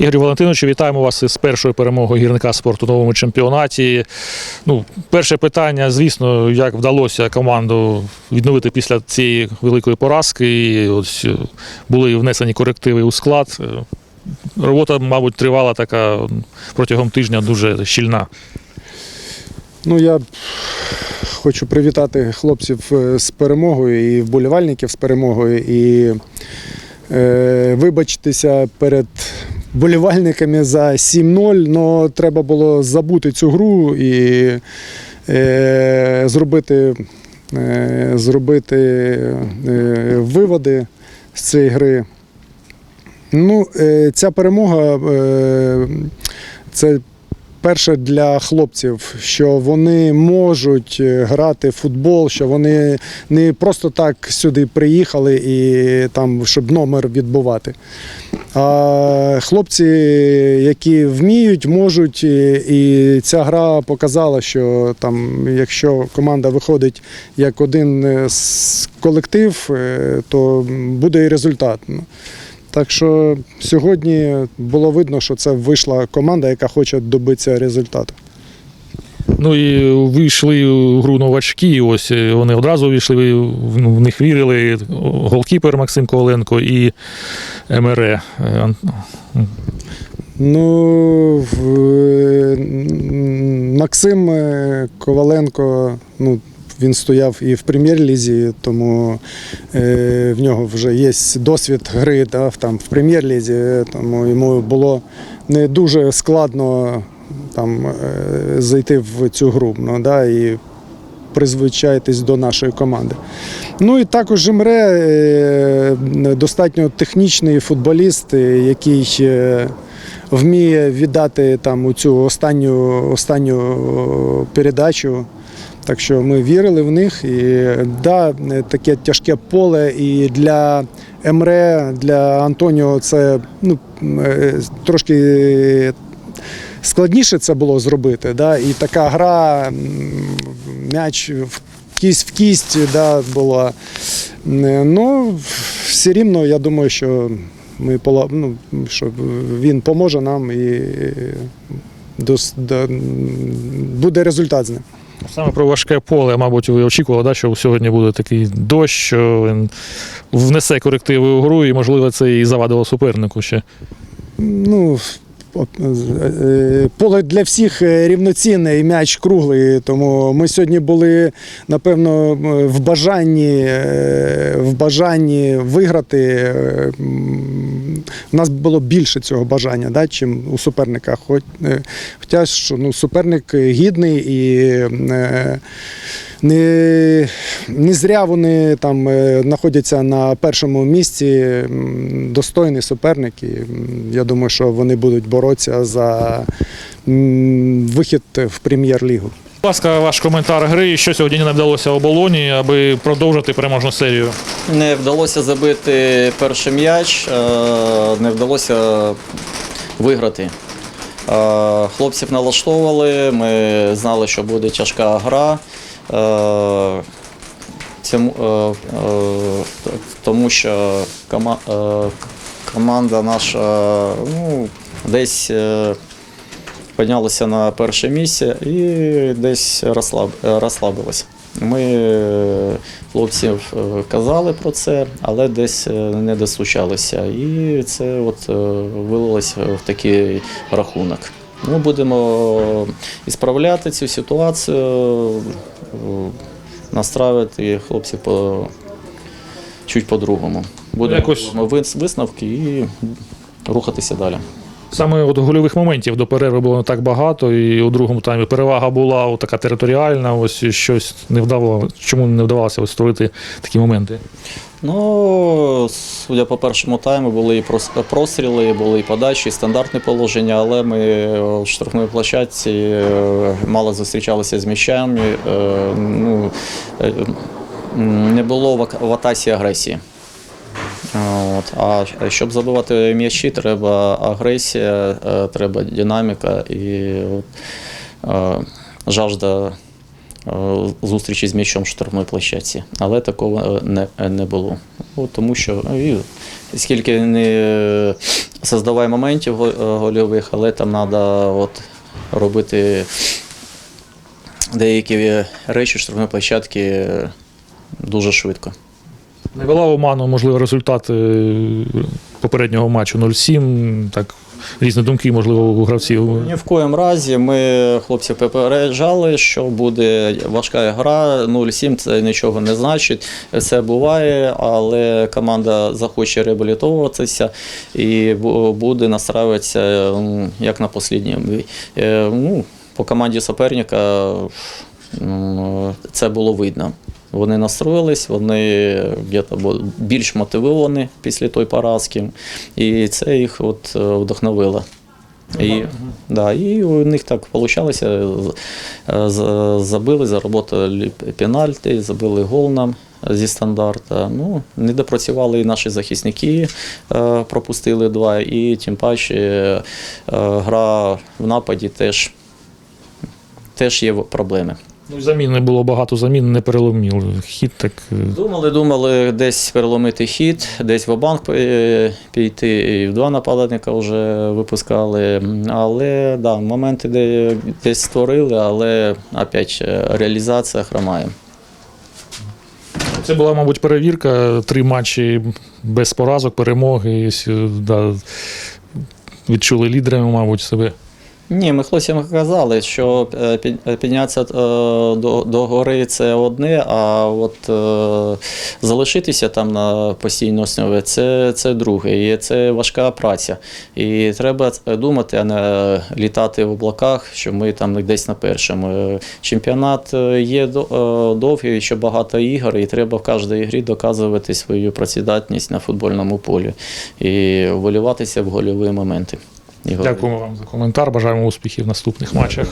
Ігорю Валентиновичу, вітаємо вас із першою перемогою гірника спорту у новому чемпіонаті. Ну, перше питання, звісно, як вдалося команду відновити після цієї великої поразки. І ось е, були внесені корективи у склад. Е, Робота, мабуть, тривала така протягом тижня дуже щільна. Ну, я хочу привітати хлопців е, з перемогою і вболівальників з перемогою. І е, вибачитися перед вболівальниками за 7-0, але треба було забути цю гру і е, зробити, е, зробити е, виводи з цієї гри. Ну, е, ця перемога е, це перше для хлопців, що вони можуть е, грати в футбол, що вони не просто так сюди приїхали і там, щоб номер відбувати. А хлопці, які вміють, можуть, і, ця гра показала, що там, якщо команда виходить як один е, с- колектив, е, то буде і результат. Так що сьогодні було видно, що це вийшла команда, яка хоче добитися результату. Ну і вийшли у гру новачки. Ось е, вони одразу вийшли, в них вірили голкіпер Максим Коваленко і МРЕ. Е, Ну, в- Максим е, Коваленко, ну, він стояв і в прем'єр-лізі, тому е, в нього вже є досвід гри да, там, в прем'єр-лізі, тому йому було не дуже складно там, е, зайти в цю гру ну, да, і призвичаїтись до нашої команди. Ну і також Імре е, достатньо технічний футболіст, який вміє віддати там у цю останню, останню передачу. Так що ми вірили в них. І да, таке тяжке поле. І для Емре, для Антоніо це ну, е, трошки складніше це було зробити. Да? І така гра, м'яч в кість в кість да, була. Е, Ну, все рівно, я думаю, що ми ну, що він поможе нам і буде результат з ним. Саме про важке поле, мабуть, ви очікували, да, що сьогодні буде такий дощ, що він внесе корективи у гру, і, можливо, це і завадило супернику ще. Ну, е, поле для всіх е, рівноцінне і м'яч круглий. Тому ми сьогодні були, напевно, в бажанні, е, в бажанні виграти. У нас було більше цього бажання, да, чим у суперника. Хоч, е, Хоча що, ну, суперник гідний і е, не, не зря вони там е, знаходяться на першому місці. Достойний суперник. І я думаю, що вони будуть боротися за вихід в прем'єр-лігу. Будь ласка, ваш коментар гри, що сьогодні не вдалося оболоні, аби продовжити переможну серію. Не вдалося забити перший м'яч, е, не вдалося виграти. Е, Хлопців налаштовували, ми знали, що буде тяжка гра. Е, тому що команда наша ну, десь е, на перше місце і десь розслаб, розслабилася. Ми е, хлопців е, казали про це, але десь е, не дослучалися. І це от вилилося в такий рахунок. Ми будемо ісправляти цю ситуацію, настраювати хлопців по, чуть по-другому. Будемо Якось- висновки і рухатися далі. Саме от гольових моментів до перерви було не так багато, і у другому таймі перевага була от така територіальна, ось щось не вдавало. Чому не вдавалося ось створити такі моменти? Ну, судя по першому тайму, були і простріли, були і подачі, і стандартне положення, але ми е, в штрафної площадці е, мало зустрічалися з м'ячами. е, Ну, не було в атасі агресії. От. А щоб забивати м'ячі, треба агресія, е, треба динаміка і от, е, жажда е, зустрічі з м'ячом в штрафної площадці. Але такого е, не, не було. От тому що е, скільки не создавай моментів е, гольових, але там треба от, робити деякі речі штрафної площадки е, дуже швидко. Не вела в оману, можливо, результати попереднього матчу 0-7. Так, різні думки, можливо, у гравців. Ні в коєму разі ми хлопців попереджали, що буде важка гра. 0-7 це нічого не значить. Це буває, але команда захоче реабілітовуватися і буде настраюватися як на бій. Е, Ну, по команді суперника це було видно. Вони настроїлись, вони где-то більш мотивовані після тої поразки, і це їх от е, вдохновило. І, да, і у них так вийшло. Забили, заработали пенальті, забили гол нам зі стандарта. Ну, не допрацювали і наші захисники, е, пропустили два, і тим паче е, гра в нападі теж, теж є проблеми. Ну, замін не було багато замін, не переломів. Хід так. е, Думали, думали десь переломити хід, десь в банк піти, і в два нападника вже випускали. Але да, моменти де, десь створили, але опять е, реалізація хромає. Це була, мабуть, перевірка. Три матчі без поразок, перемоги. Да, відчули лідерами, мабуть, себе. Ні, ми хлопцям казали, що е, е, піднятися е, до, до гори це одне, а от залишитися там на постійній основі це, це друге. І це важка праця. І треба думати, а не літати в облаках, що ми там десь на першому. Чемпіонат є до- довгий, ще багато ігор, і треба в кожній грі доказувати свою працедатність на футбольному полі і вилюватися в гольові моменти. Дякуємо вам за коментар. Бажаємо успіхів в наступних матчах.